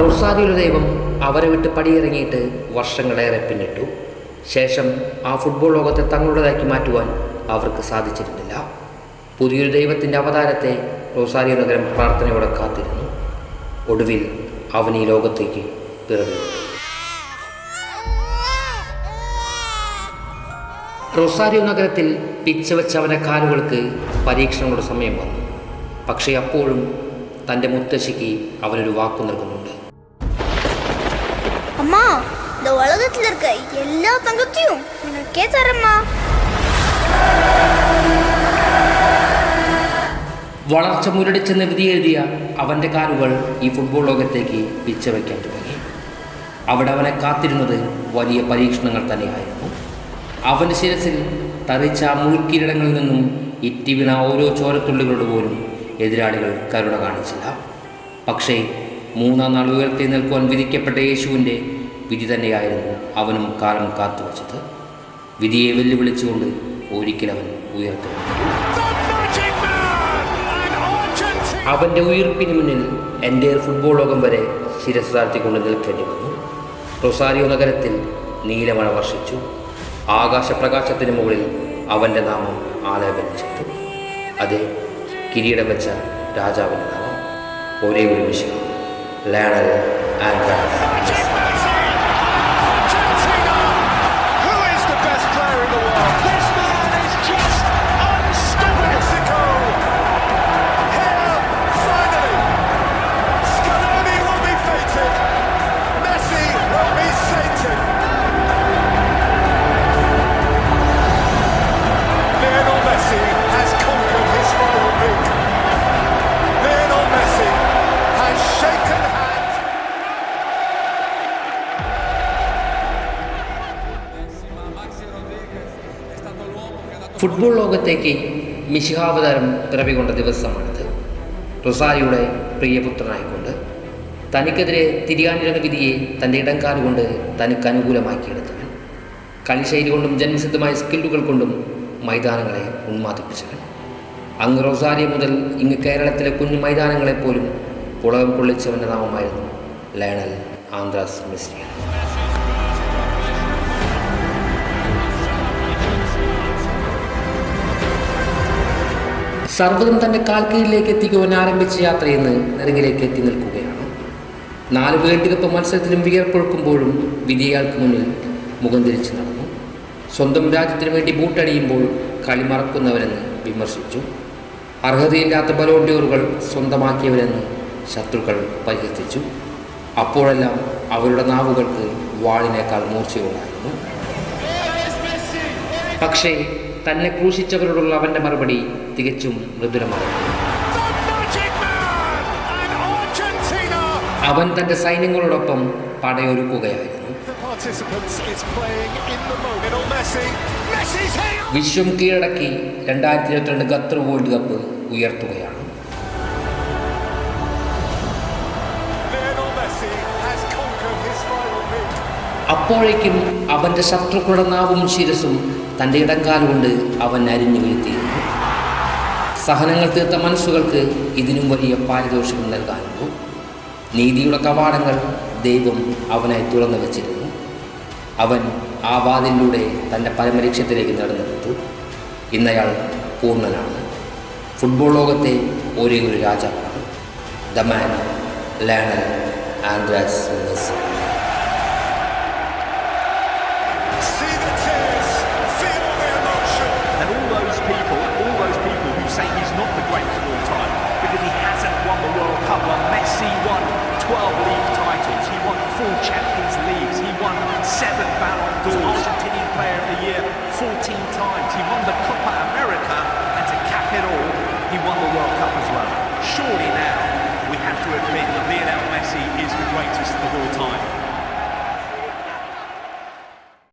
റൊസാരിയുടെ ദൈവം അവരെ വിട്ട് പടിയിറങ്ങിയിട്ട് വർഷങ്ങളേറെ പിന്നിട്ടു. ശേഷം ആ ഫുട്ബോൾ ലോകത്തെ തങ്ങളുടേതാക്കി മാറ്റുവാൻ അവർക്ക് സാധിച്ചിരുന്നില്ല. പുതിയൊരു ദൈവത്തിന്റെ അവതാരത്തെ റൊസാരിയോ നഗരം പ്രാർത്ഥനയോടെ കാത്തിരുന്നു. ഒടുവിൽ അവൻ ഈ ലോകത്തേക്ക് പിറന്നു. റൊസാരിയോ നഗരത്തിൽ പിച്ച് വെച്ച അവന്റെ കാലുകൾക്ക് പരീക്ഷണങ്ങളുടെ സമയം വന്നു. പക്ഷേ അപ്പോഴും തന്റെ മുത്തശ്ശിക്ക് അവനൊരു വാക്കു നൽകുന്നുണ്ട്. அம்மா இந்த உலகத்துல இருக்க எல்லா தங்கத்தையும் உனக்கே தரேம்மா വളർച്ച മുരടിച്ചെന്ന് വിധി എഴുതിയ അവൻ്റെ കാലുകൾ ഈ ഫുട്ബോൾ ലോകത്തേക്ക് പിച്ച വയ്ക്കാൻ തുടങ്ങി അവിടെ അവനെ കാത്തിരുന്നത് വലിയ പരീക്ഷണങ്ങൾ തന്നെയായിരുന്നു അവൻ്റെ ശിരസിൽ തറിച്ച ആ മുൾക്കിരീടങ്ങളിൽ നിന്നും ഇറ്റി വീണ ഓരോ ചോരത്തുള്ളികളോട് പോലും എതിരാളികൾ കരുണ കാണിച്ചില്ല പക്ഷേ മൂന്നാം നാൾ ഉയർത്തി നിൽക്കുവാൻ വിധിക്കപ്പെട്ട യേശുവിന്റെ വിധി തന്നെയായിരുന്നു അവനും കാലം കാത്തുവച്ചത്. വിധിയെ വെല്ലുവിളിച്ചുകൊണ്ട് ഒരിക്കലവൻ ഉയർത്തു അവന്റെ ഉയർപ്പിന് മുന്നിൽ എന്റെ ഫുട്ബോൾ ലോകം വരെ ശിരസ് താഴ്ത്തിക്കൊണ്ട് നിൽക്കേണ്ടി വന്നു. റൊസാരിയോ നഗരത്തിൽ നീലമഴ വർഷിച്ചു. ആകാശപ്രകാശത്തിന് മുകളിൽ അവന്റെ നാമം ആലേപനം ചെയ്തു. അതെ കിരീടം വെച്ച രാജാവിന്റെ നാമം ഒരേ ഒരു വിഷയം ലേണൽ ആൻഡ്രാസ് ഫുട്ബോൾ ലോകത്തേക്ക് മിശിഹാവതാരം പിറവികൊണ്ട ദിവസമാണിത്. റൊസാരിയുടെ പ്രിയപുത്രനായിക്കൊണ്ട് തനിക്കെതിരെ തിരിയാനിരുന്ന വിധിയെ തന്റെ ഇടംകാലുകൊണ്ട് തനിക്ക് അനുകൂലമാക്കിയെടുത്തവൻ. കളിശൈലി കൊണ്ടും ജന്മസിദ്ധമായ സ്കില്ലുകൾ കൊണ്ടും മൈതാനങ്ങളെ ഉന്മാദിപ്പിച്ചവൻ. അങ്ങ് റൊസാരി മുതൽ ഇങ്ങ് കേരളത്തിലെ കുഞ്ഞു മൈതാനങ്ങളെപ്പോലും പുളകം കൊള്ളിച്ചവന്റെ നാമമായിരുന്നു ലയണൽ ആന്ധ്രാസ് മിസ്രിയ സർവതും തന്റെ കാൽക്കീഴിലേക്ക് എത്തിക്കുവാൻ ആരംഭിച്ച യാത്രയെന്ന് നെറുങ്ങിലേക്ക് എത്തി നിൽക്കുകയാണ്. നാല് വേൾഡ് കപ്പ് മത്സരത്തിലും വിയർപ്പൊഴുക്കുമ്പോഴും വിധിയാൾക്ക് മുന്നിൽ മുഖം തിരിച്ചു നടന്നു. സ്വന്തം രാജ്യത്തിനു വേണ്ടി ബൂട്ടടിയുമ്പോൾ കളി മറക്കുന്നവരെന്ന് വിമർശിച്ചു. അർഹതയില്ലാത്ത ബലോണ്ടിയൂറുകൾ സ്വന്തമാക്കിയവരെന്ന് ശത്രുക്കൾ പരിഹസിച്ചു. അപ്പോഴെല്ലാം അവരുടെ നാവുകൾക്ക് വാളിനേക്കാൾ മൂർച്ചയുണ്ടായിരുന്നു. പക്ഷേ തന്നെ ക്രൂശിച്ചവരോടുള്ള അവന്റെ മറുപടി തികച്ചും Argentina! അവൻ തന്റെ സൈന്യങ്ങളോടൊപ്പം പടയൊരുക്കുകയായിരുന്നു! വിശ്വം കീഴടക്കി രണ്ടായിരത്തി ഇരുപത്തിരണ്ട് ഖത്തർ വേൾഡ് കപ്പ് ഉയർത്തുകയാണ് അപ്പോഴേക്കും അവന്റെ ശത്രുക്കളുടെ നാവും ശിരസും തന്റെ ഇടംകാലുകൊണ്ട് അവൻ അരിഞ്ഞു വീഴ്ത്തിയിരുന്നു സഹനങ്ങൾ തീർത്ത മനസ്സുകൾക്ക് ഇതിനും വലിയ പാരിതോഷികം നൽകാനുള്ളൂ. നീതിയുടെ കവാടങ്ങൾ ദൈവം അവനായി തുറന്നു വച്ചിരുന്നു. അവൻ ആ വാതിലൂടെ തന്റെ പരമലക്ഷ്യത്തിലേക്ക് നടന്നെടുത്തു ഇന്നയാൾ പൂർണനാണ്. ഫുട്ബോൾ ലോകത്തെ ഒരേ ഒരു രാജാവാണ്. The man Lionel Andres Messi. Seven Ballon d'Ors. Argentinian Player of the Year 14 times. He won the Copa America, and to cap it all, he won the World Cup as well. Surely now we have to admit that Lionel Messi is the greatest of all time.